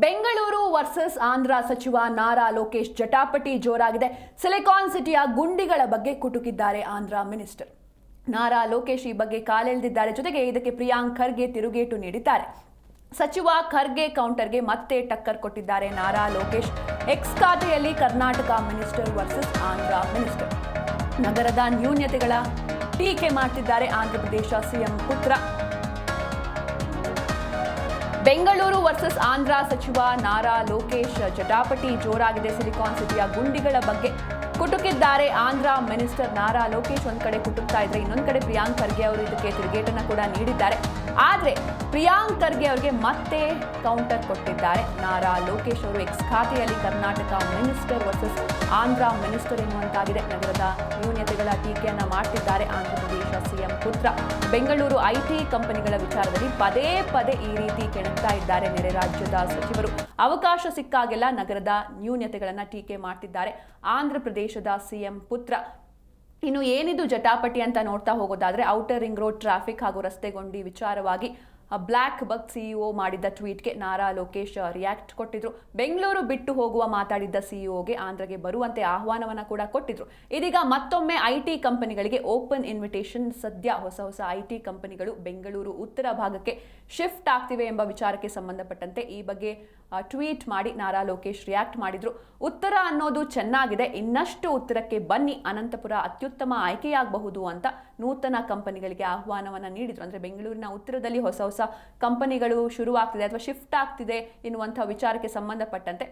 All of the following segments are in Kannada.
ಬೆಂಗಳೂರು ವರ್ಸಸ್ ಆಂಧ್ರ ಸಚಿವ ನಾರಾ ಲೋಕೇಶ್ ಜಟಾಪಟಿ ಜೋರಾಗಿದೆ. ಸಿಲಿಕಾನ್ ಸಿಟಿಯ ಗುಂಡಿಗಳ ಬಗ್ಗೆ ಕುಟುಕಿದ್ದಾರೆ ಆಂಧ್ರ ಮಿನಿಸ್ಟರ್. ನಾರಾ ಲೋಕೇಶ್ ಈ ಬಗ್ಗೆ ಕಾಲೆಳೆದಿದ್ದಾರೆ. ಜೊತೆಗೆ ಇದಕ್ಕೆ ಪ್ರಿಯಾಂಕ್ ಖರ್ಗೆ ತಿರುಗೇಟು ನೀಡಿದ್ದಾರೆ. ಸಚಿವ ಖರ್ಗೆ ಕೌಂಟರ್ಗೆ ಮತ್ತೆ ಟಕ್ಕರ್ ಕೊಟ್ಟಿದ್ದಾರೆ ನಾರಾ ಲೋಕೇಶ್. ಎಕ್ಸ್ ಖಾತೆಯಲ್ಲಿ Karnataka minister versus Andhra minister. ನಗರದ ನ್ಯೂನ್ಯತೆಗಳ ಟೀಕೆ ಮಾಡ್ತಿದ್ದಾರೆ ಆಂಧ್ರಪ್ರದೇಶ ಸಿಎಂ ಪುತ್ರ. ಬೆಂಗಳೂರು ವರ್ಸಸ್ ಆಂಧ್ರ ಸಚಿವ ನಾರಾ ಲೋಕೇಶ್ ಜಟಾಪಟಿ ಜೋರಾಗಿದೆ ಸಿಲಿಕಾನ್ ಸಿಟಿಯ ಗುಂಡಿಗಳ ಬಗ್ಗೆ. ಕುಟುಕಿದ್ದಾರೆ ಆಂಧ್ರ ಮಿನಿಸ್ಟರ್ ನಾರಾ ಲೋಕೇಶ್. ಒಂದು ಕಡೆ ಕುಟುಕ್ತಾ ಇದ್ರೆ ಇನ್ನೊಂದ್ ಕಡೆ ಪ್ರಿಯಾಂಕ್ ಖರ್ಗೆ ಅವರು ಇದಕ್ಕೆ ತಿರುಗೇಟನ್ನ ಕೂಡ ನೀಡಿದ್ದಾರೆ. ಆದರೆ ಪ್ರಿಯಾಂಕ್ ಖರ್ಗೆ ಅವರಿಗೆ ಮತ್ತೆ ಕೌಂಟರ್ ಕೊಟ್ಟಿದ್ದಾರೆ. ನಾರಾ ಲೋಕೇಶ್ ಅವರು ಎಕ್ಸ್ ಖಾತೆಯಲ್ಲಿ Karnataka minister versus Andhra minister ಎನ್ನುವಂತಾಗಿದೆ. ನಗರದ ನ್ಯೂನ್ಯತೆಗಳ ಟೀಕೆಯನ್ನು ಮಾಡ್ತಿದ್ದಾರೆ ಸಿಎಂ ಪುತ್ರ. ಬೆಂಗಳೂರು ಐಟಿ ಕಂಪನಿಗಳ ವಿಚಾರದಲ್ಲಿ ಪದೇ ಪದೇ ಈ ರೀತಿ ಕೆಣಕ್ತಾ ಇದ್ದಾರೆ ನೆರೆ ರಾಜ್ಯದ ಸಚಿವರು. ಅವಕಾಶ ಸಿಕ್ಕಾಗೆಲ್ಲ ನಗರದ ನ್ಯೂನ್ಯತೆಗಳನ್ನು ಟೀಕೆ ಮಾಡ್ತಿದ್ದಾರೆ. ಆಂಧ್ರ ಪ್ರದೇಶದ ಸಿಎಂ ಪುತ್ರ. ಇನ್ನು ಏನಿದು ಜಟಾಪಟಿ ಅಂತ ನೋಡ್ತಾ ಹೋಗೋದಾದ್ರೆ ಔಟರ್ ರಿಂಗ್ ರೋಡ್ ಟ್ರಾಫಿಕ್ ಹಾಗೂ ರಸ್ತೆಗೊಂಡಿ ವಿಚಾರವಾಗಿ ಬ್ಲ್ಯಾಕ್ ಬಗ್ ಸಿಇಒ ಮಾಡಿದ್ದ ಟ್ವೀಟ್ಗೆ ನಾರಾ ಲೋಕೇಶ್ ರಿಯಾಕ್ಟ್ ಕೊಟ್ಟಿದ್ರು. ಬೆಂಗಳೂರು ಬಿಟ್ಟು ಹೋಗುವ ಮಾತಾಡಿದ್ದ ಸಿಇಒಗೆ ಆಂಧ್ರಗೆ ಬರುವಂತೆ ಆಹ್ವಾನವನ್ನ ಕೂಡ ಕೊಟ್ಟಿದ್ರು. ಇದೀಗ ಮತ್ತೊಮ್ಮೆ ಐ ಟಿ ಕಂಪನಿಗಳಿಗೆ ಓಪನ್ ಇನ್ವಿಟೇಷನ್ ಸದ್ಯ ಹೊಸ ಹೊಸ ಐ ಟಿ ಕಂಪನಿಗಳು ಬೆಂಗಳೂರು ಉತ್ತರ ಭಾಗಕ್ಕೆ ಶಿಫ್ಟ್ ಆಗ್ತಿವೆ ಎಂಬ ವಿಚಾರಕ್ಕೆ ಸಂಬಂಧಪಟ್ಟಂತೆ ಈ ಬಗ್ಗೆ ಟ್ವೀಟ್ ಮಾಡಿ ನಾರಾ ಲೋಕೇಶ್ ರಿಯಾಕ್ಟ್ ಮಾಡಿದ್ರು. ಉತ್ತರ ಅನ್ನೋದು ಚೆನ್ನಾಗಿದೆ, ಇನ್ನಷ್ಟು ಉತ್ತರಕ್ಕೆ ಬನ್ನಿ, ಅನಂತಪುರ ಅತ್ಯುತ್ತಮ ಆಯ್ಕೆಯಾಗಬಹುದು ಅಂತ ನೂತನ ಕಂಪನಿಗಳಿಗೆ ಆಹ್ವಾನವನ್ನು ನೀಡಿದ್ರು. ಅಂದ್ರೆ ಬೆಂಗಳೂರಿನ ಉತ್ತರದಲ್ಲಿ ಹೊಸ ಹೊಸ ಕಂಪನಿಗಳು ಶುರುವಾಗ್ತಿದೆ ಅಥವಾ ಶಿಫ್ಟ್ ಆಗ್ತಿದೆ ಎನ್ನುವಂಥ ವಿಚಾರಕ್ಕೆ ಸಂಬಂಧಪಟ್ಟಂತೆ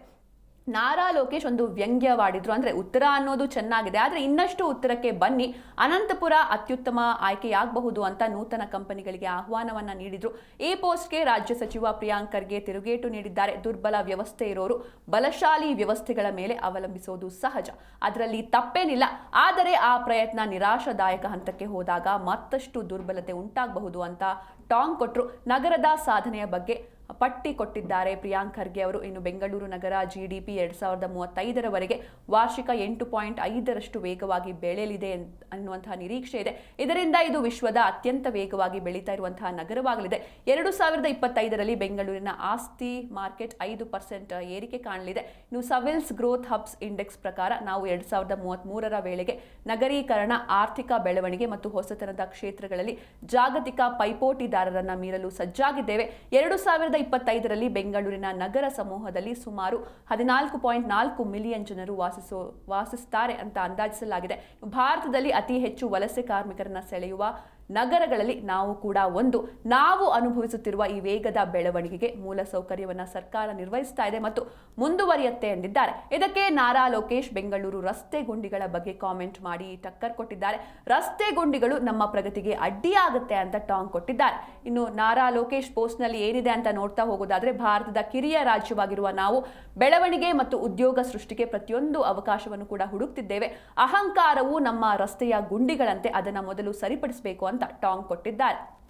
ನಾರಾ ಲೋಕೇಶ್ ಒಂದು ವ್ಯಂಗ್ಯವಾಡಿದ್ರು. ಅಂದ್ರೆ ಉತ್ತರ ಅನ್ನೋದು ಚೆನ್ನಾಗಿದೆ. ಆದರೆ ಇನ್ನಷ್ಟು ಉತ್ತರಕ್ಕೆ ಬನ್ನಿ. ಅನಂತಪುರ ಅತ್ಯುತ್ತಮ ಆಯ್ಕೆಯಾಗಬಹುದು ಅಂತ ನೂತನ ಕಂಪನಿಗಳಿಗೆ ಆಹ್ವಾನವನ್ನ ನೀಡಿದ್ರು. ಈ ಪೋಸ್ಟ್ಗೆ ರಾಜ್ಯ ಸಚಿವ ಪ್ರಿಯಾಂಕ್ ಖರ್ಗೆ ತಿರುಗೇಟು ನೀಡಿದ್ದಾರೆ. ದುರ್ಬಲ ವ್ಯವಸ್ಥೆ ಇರೋರು ಬಲಶಾಲಿ ವ್ಯವಸ್ಥೆಗಳ ಮೇಲೆ ಅವಲಂಬಿಸೋದು ಸಹಜ. ಅದರಲ್ಲಿ ತಪ್ಪೇನಿಲ್ಲ. ಆದರೆ ಆ ಪ್ರಯತ್ನ ನಿರಾಶಾದಾಯಕ ಹಂತಕ್ಕೆ ಹೋದಾಗ ಮತ್ತಷ್ಟು ದುರ್ಬಲತೆ ಉಂಟಾಗಬಹುದು ಅಂತ ಟಾಂಗ್ ಕೊಟ್ಟರು ನಗರದ ಸಾಧನೆಯ ಬಗ್ಗೆ ಪಟ್ಟಿ ಕೊಟ್ಟಿದ್ದಾರೆ ಪ್ರಿಯಾಂಕ್ ಖರ್ಗೆ ಅವರು ಇನ್ನು ಬೆಂಗಳೂರು ನಗರ ಜಿ ಡಿ ಪಿ ಎರಡು ಸಾವಿರದ ಮೂವತ್ತೈದರವರೆಗೆ ವಾರ್ಷಿಕ ಎಂಟು ಪಾಯಿಂಟ್ ಐದರಷ್ಟು ವೇಗವಾಗಿ ಬೆಳೆಯಲಿದೆ ಅನ್ನುವಂತಹ ನಿರೀಕ್ಷೆ ಇದೆ. ಇದರಿಂದ ಇದು ವಿಶ್ವದ ಅತ್ಯಂತ ವೇಗವಾಗಿ ಬೆಳೀತಾ ಇರುವಂತಹ ನಗರವಾಗಲಿದೆ. ಎರಡು ಸಾವಿರದ ಇಪ್ಪತ್ತೈದರಲ್ಲಿ ಬೆಂಗಳೂರಿನ ಆಸ್ತಿ ಮಾರ್ಕೆಟ್ ಐದು ಪರ್ಸೆಂಟ್ ಏರಿಕೆ ಕಾಣಲಿದೆ. ಇನ್ನು ಸವಿಲ್ಸ್ ಗ್ರೋತ್ ಹಬ್ಸ್ ಇಂಡೆಕ್ಸ್ ಪ್ರಕಾರ ನಾವು ಎರಡು ಸಾವಿರದ ಮೂವತ್ತ್ಮೂರರ ವೇಳೆಗೆ ನಗರೀಕರಣ, ಆರ್ಥಿಕ ಬೆಳವಣಿಗೆ ಮತ್ತು ಹೊಸತನದ ಕ್ಷೇತ್ರಗಳಲ್ಲಿ ಜಾಗತಿಕ ಪೈಪೋಟಿದಾರರನ್ನ ಮೀರಲು ಸಜ್ಜಾಗಿದ್ದೇವೆ. ಎರಡು ಸಾವಿರದ ಇಪ್ಪತ್ತೈದರಲ್ಲಿ ಬೆಂಗಳೂರಿನ ನಗರ ಸಮೂಹದಲ್ಲಿ ಸುಮಾರು ಹದಿನಾಲ್ಕು ಪಾಯಿಂಟ್ ನಾಲ್ಕು ಮಿಲಿಯನ್ ಜನರು ವಾಸಿಸೋ ವಾಸಿಸುತ್ತಾರೆ ಅಂತ ಅಂದಾಜಿಸಲಾಗಿದೆ. ಭಾರತದಲ್ಲಿ ಅತಿ ಹೆಚ್ಚು ವಲಸೆ ಕಾರ್ಮಿಕರನ್ನ ಸೆಳೆಯುವ ನಗರಗಳಲ್ಲಿ ನಾವು ಕೂಡ ಒಂದು, ನಾವು ಅನುಭವಿಸುತ್ತಿರುವ ಈ ವೇಗದ ಬೆಳವಣಿಗೆಗೆ ಮೂಲ ಸೌಕರ್ಯವನ್ನು ಸರ್ಕಾರ ನಿರ್ವಹಿಸ್ತಾ ಇದೆ ಮತ್ತು ಮುಂದುವರಿಯುತ್ತೆ ಎಂದಿದ್ದಾರೆ. ಇದಕ್ಕೆ ನಾರಾ ಲೋಕೇಶ್, ಬೆಂಗಳೂರು ರಸ್ತೆ ಗುಂಡಿಗಳ ಬಗ್ಗೆ ಕಾಮೆಂಟ್ ಮಾಡಿ ಟಕ್ಕರ್ ಕೊಟ್ಟಿದ್ದಾರೆ. ರಸ್ತೆ ಗುಂಡಿಗಳು ನಮ್ಮ ಪ್ರಗತಿಗೆ ಅಡ್ಡಿಯಾಗುತ್ತೆ ಅಂತ ಟಾಂಗ್ ಕೊಟ್ಟಿದ್ದಾರೆ. ಇನ್ನು ನಾರಾ ಲೋಕೇಶ್ ಪೋಸ್ಟ್ನಲ್ಲಿ ಏನಿದೆ ಅಂತ ನೋಡ್ತಾ ಹೋಗೋದಾದ್ರೆ, ಭಾರತದ ಕಿರಿಯ ರಾಜ್ಯವಾಗಿರುವ ನಾವು ಬೆಳವಣಿಗೆ ಮತ್ತು ಉದ್ಯೋಗ ಸೃಷ್ಟಿಗೆ ಪ್ರತಿಯೊಂದು ಅವಕಾಶವನ್ನು ಕೂಡ ಹುಡುಕ್ತಿದ್ದೇವೆ. ಅಹಂಕಾರವು ನಮ್ಮ ರಸ್ತೆಯ ಗುಂಡಿಗಳಂತೆ ಅದನ್ನ ಮೊದಲು ಸರಿಪಡಿಸಬೇಕು ಟಾಂಗ್ ಕೊಟ್ಟಿದ್ದಾರೆ.